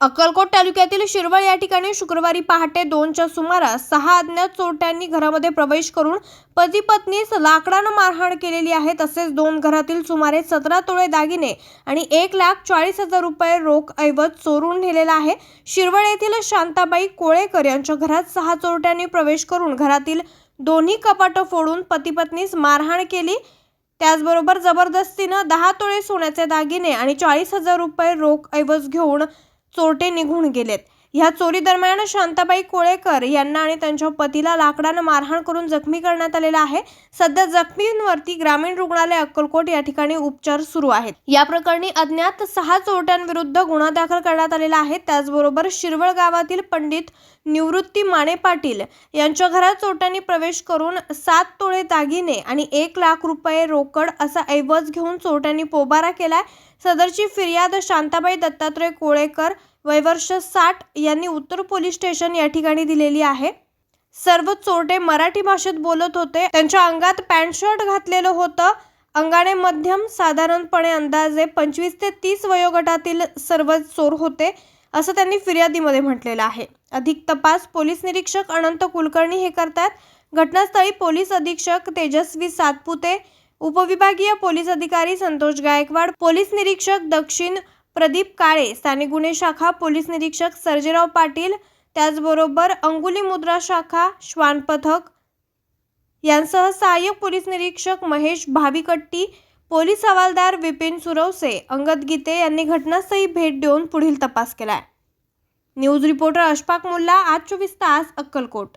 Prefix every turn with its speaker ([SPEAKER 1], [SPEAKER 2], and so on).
[SPEAKER 1] अक्कलकोट तालुक्यातील शिरवळ या ठिकाणी शुक्रवारी पहाटे दोनच्या सुमारास सहा अज्ञात चोरट्यांनी घरामध्ये प्रवेश करून पती पत्नीस लाकडानं मारहाण केलेली आहे. तसेच दोन घरातील सुमारे सतरा तोळे दागिने आणि एक लाख चाळीस हजार रुपये रोख ऐवज चोरून नेलेला आहे. शिरवळ येथील शांताबाई कोळेकर यांच्या घरात सहा चोरट्यांनी प्रवेश करून घरातील दोन्ही कपाटं फोडून पती पत्नीस मारहाण केली. त्याचबरोबर जबरदस्तीनं दहा तोळे सोन्याचे दागिने आणि चाळीस हजार रुपये रोख ऐवज घेऊन चोरटे निघून गेलेत. ह्या चोरी दरम्यान शांताबाई कोळेकर यांना आणि त्यांच्या पतीला लाकडानं मारहाण करून जखमी करण्यात आलेला आहे. सध्या जखमींवरती ग्रामीण रुग्णालय अक्कलकोट या ठिकाणी उपचार सुरू आहेत. या प्रकरणी अज्ञात सहा चोरट्यांविरुद्ध गुन्हा दाखल करण्यात आलेला आहे. त्याचबरोबर शिरवळ गावातील पंडित निवृत्ती माने पाटील यांच्या घरात चोरट्यांनी प्रवेश करून सात तोळे दागिने आणि एक लाख रुपये रोकड असा ऐवज घेऊन चोरट्यांनी पोबारा केलाय. सदरची फिर्याद शांताबाई दत्तात्रय कोळेकर वयवर्ष साठ यांनी उत्तर पोलीस स्टेशन या ठिकाणी दिलेली आहे. सर्व चोरटे मराठी भाषेत बोलत होते. त्यांच्या अंगात पॅन्ट शर्ट घातलेलं होतं. अंगाने मध्यम साधारणपणे अंदाजे पंचवीस ते तीस वयोगटातील सर्व चोर होते असं त्यांनी फिर्यादीमध्ये म्हटलेलं आहे. अधिक तपास पोलीस निरीक्षक अनंत कुलकर्णी हे करतात. घटनास्थळी पोलीस अधीक्षक तेजस्वी सातपुते उपविभागीय पोलीस अधिकारी संतोष गायकवाड पोलीस निरीक्षक दक्षिण प्रदीप काळे स्थानिक गुन्हे शाखा पोलीस निरीक्षक सर्जेराव पाटील त्याचबरोबर अंगुली मुद्रा शाखा श्वान पथक यांसह सहाय्यक पोलीस निरीक्षक महेश भाविकट्टी पोलीस हवालदार विपिन सुरवसे अंगद गीते यांनी घटनास्थळी भेट देऊन पुढील तपास केलाय. न्यूज रिपोर्टर अशफाक मुल्ला आज चोवीस तास अक्कलकोट.